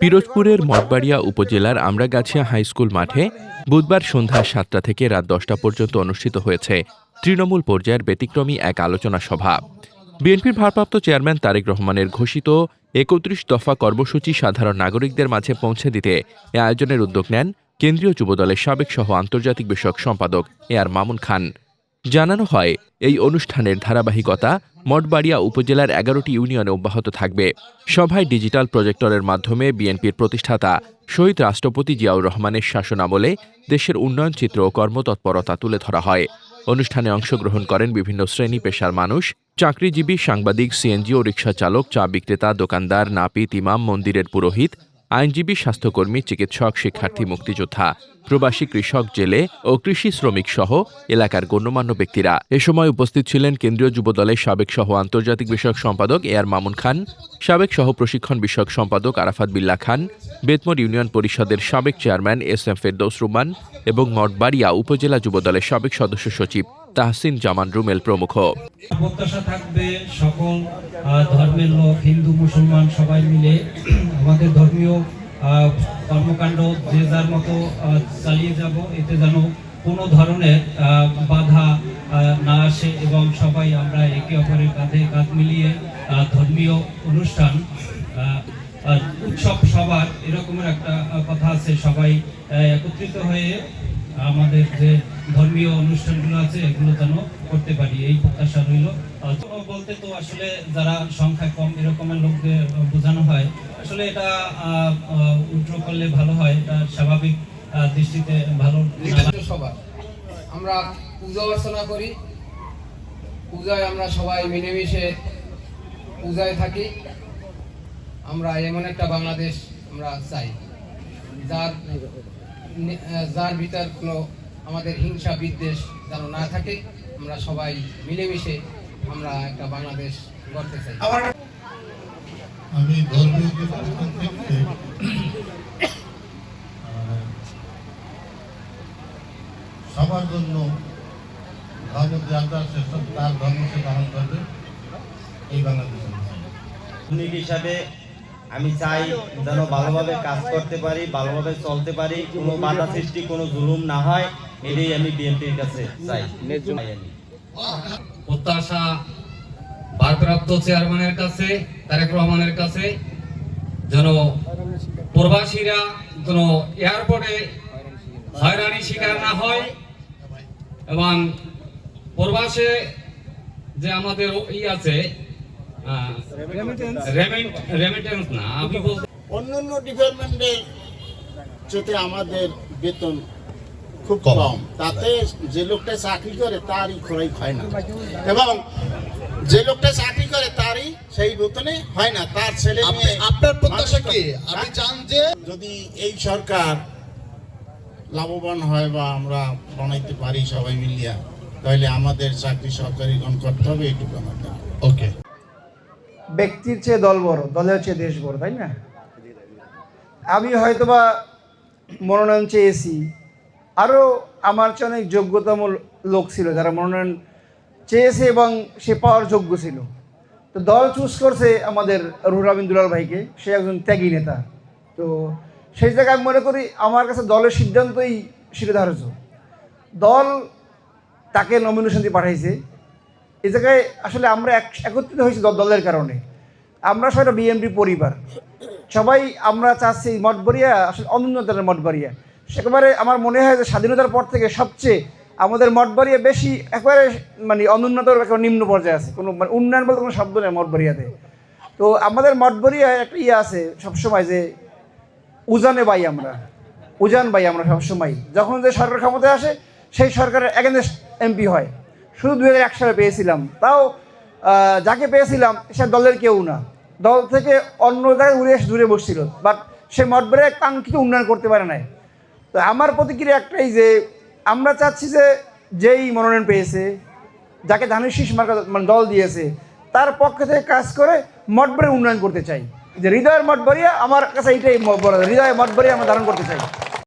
পিরোজপুরের মঠবাড়িয়া উপজেলার আমরাগাছিয়া high school মাঠে বুধবার সন্ধ্যা সাতটা থেকে রাত দশটা পর্যন্ত অনুষ্ঠিত হয়েছে তৃণমূল পর্যায়ের ব্যতিক্রমী এক আলোচনা সভা। বিএনপির ভারপ্রাপ্ত চেয়ারম্যান তারেক রহমানের ঘোষিত একত্রিশ দফা কর্মসূচি সাধারণ নাগরিকদের মাঝে পৌঁছে দিতে এ আয়োজনের উদ্যোগ নেন কেন্দ্রীয় যুবদলের সাবেক সহ আন্তর্জাতিক বিষয়ক সম্পাদক এ আর মামুন খান। জানানো হয়, এই অনুষ্ঠানের ধারাবাহিকতা মঠবাড়িয়া উপজেলার এগারোটি ইউনিয়নে অব্যাহত থাকবে। সভায় ডিজিটাল প্রজেক্টরের মাধ্যমে বিএনপির প্রতিষ্ঠাতা শহীদ রাষ্ট্রপতি জিয়াউর রহমানের শাসনামলে দেশের উন্নয়ন চিত্র ও কর্মতৎপরতা তুলে ধরা হয়। অনুষ্ঠানে অংশগ্রহণ করেন বিভিন্ন শ্রেণি পেশার মানুষ, চাকরিজীবী সাংবাদিক, সিএনজি ও রিকশা চালক চা বিক্রেতা, দোকানদার, নাপিত, ইমাম, মন্দিরের পুরোহিত আইনজীবী, স্বাস্থ্যকর্মী, চিকিৎসক, শিক্ষার্থী, মুক্তিযোদ্ধা, প্রবাসী কৃষক, জেলে ও কৃষি শ্রমিক সহ এলাকার গণ্যমান্য ব্যক্তিরা। এ সময় উপস্থিত ছিলেন কেন্দ্রীয় যুবদলের সাবেক সহ আন্তর্জাতিক বিষয়ক সম্পাদক এ আর মামুন খান, সাবেক সহ প্রশিক্ষণ বিষয়ক সম্পাদক আরাফাত বিল্লা খান, বেতমোর ইউনিয়ন পরিষদের সাবেক chairman S M Ferdous Ruman এবং মঠবাড়িয়া উপজেলা যুবদলের সাবেক সদস্য সচিব তাহসিন জামান রুমেল প্রমুখ। প্রত্যাশা থাকবে সকল ধর্মের লোক, হিন্দু, মুসলমান সবাই মিলে। আমাদের ধর্মীয় কর্মকাণ্ড যে যার মতো চালিয়ে যাব, এতে যেন কোনো ধরনের বাধা না আসে এবং সবাই আমরা একে অপরের কাঁধে কাঁধ মিলিয়ে ধর্মীয় অনুষ্ঠান উৎসব সবার এরকমের একটা কথা আছে। সবাই একত্রিত হয়ে আমাদের যে ধর্মীয় অনুষ্ঠানগুলো আছে এগুলো যেন করতে পারি এই প্রত্যাশা রইল। বলতে তো আসলে যারা সংখ্যা কম এরকমের লোকদের আহ, বোঝানো হয় আসলে এটা উল্টো করলে ভালো হয় এটা স্বাভাবিক দৃষ্টিতে ভালো সবার। আমরা পূজা অর্চনা করি পূজায় আমরা সবাই মিলেমিশে পূজায় থাকি। আমরা এমন একটা বাংলাদেশ আমরা চাই যার যার ভিতর কোনো আমাদের হিংসা বিদ্বেষ যেন না থাকে আমরা সবাই মিলেমিশে আমরা একটা বাংলাদেশ গড়তে চাই। আমি সবার জন্য ধর্ম যাত্রা শ্রেষ্ঠ তার ধর্মকে পালন করবে এই বাংলাদেশের সৈনিক হিসাবে আমি চাই যেন ভালোভাবে কাজ করতে পারি ভালোভাবে চলতে পারি কোনো বাধা সৃষ্টি কোনো জুলুম না হয় এটাই আমি বিএনপির কাছে চাই। প্রত্যাশা ভারপ্রাপ্ত চেয়ারম্যানের কাছে তারেক রহমানের কাছে যেন প্রবাসীরা যেন এয়ারপোর্টে হয়রানি শিকার না হয় এবং প্রবাসে যে আমাদের ই আছে রেমিটেন্স না আমি অন্যান্য ডিপার্টমেন্টের চেয়ে আমাদের বেতন খুব কম। তাতে যে লোকটা চাকরি করে তারই খরচ হয় না। এবং যে লোকটা চাকরি করে তারই সেই বেতনে হয় না। তার ছেলে আপনার প্রত্যাশা কি? আপনি চান যে যদি এই সরকার লাভবান হয় বা আমরা বানাইতে পারি সবাই মিলিয়া তাহলে আমাদের চাকরি সরকারিগণ করতে হবে এইটুকু আমার ওকে ব্যক্তির চেয়ে দল বড়, দলের চেয়ে দেশ বড়, তাই না? আমি হয়তোবা মনোনয়ন চেয়েছি। আরও আমার চেয়ে অনেক যোগ্যতম লোক ছিল যারা মনোনয়ন চেয়েছে এবং সে পাওয়ার যোগ্য ছিল। তো দল চুজ করছে আমাদের রুহুল দুলাল ভাইকে, সে একজন ত্যাগী নেতা। তো সেই জায়গায় আমি মনে করি আমার কাছে দলের সিদ্ধান্তই শিরোধার্য। দল তাকে নমিনেশন দিয়ে পাঠাইছে। এই জায়গায় আসলে আমরা এক- একত্রিত হয়েছি দল- দলের কারণে। আমরা সবাই বিএনপি পরিবার। সবাই আমরা চাচ্ছি মঠবরিয়া আসলে অনুন্নতর মঠবাড়িয়া সেকেবারে আমার মনে হয় যে স্বাধীনতার পর থেকে সবচেয়ে আমাদের মঠবাড়িয়া বেশি একবারে মানে অনুন্নতর একটা নিম্ন পর্যায়ে আছে। কোনো মানে উন্নয়ন বলতে কোনো শব্দ নেই মঠবাড়িয়াতে তো আমাদের মঠবাড়িয়া একটা ইয়ে আছে সবসময় যে উজানে বাই আমরা। উজান বাই আমরা সবসময়। যখন যে সরকার ক্ষমতায় আসে, সেই সরকারের এগেনস্ট এমপি হয়। শুধু হাজার এক সালে পেয়েছিলাম। তাও যাকে পেয়েছিলাম, সে দলের কেউ না। দল থেকে অন্য জায়গায় উড়ে এসে দূরে বসছিল। বাট সে মঠবারে কাঙ্ক্ষিত উন্নয়ন করতে পারে নাই। তো আমার প্রতিক্রিয়া একটাই যে, আমরা চাচ্ছি যে, যেই মনোনয়ন পেয়েছে, যাকে ধানের শীষ মার্কা মানে দল দিয়েছে, তার পক্ষ থেকে কাজ করে মঠবাড়ির উন্নয়ন করতে চাই। যে হৃদয়ের মঠবাড়িয়া আমার কাছে এইটাই হৃদয়ের মঠবাড়িয়া আমরা ধারণ করতে চাই।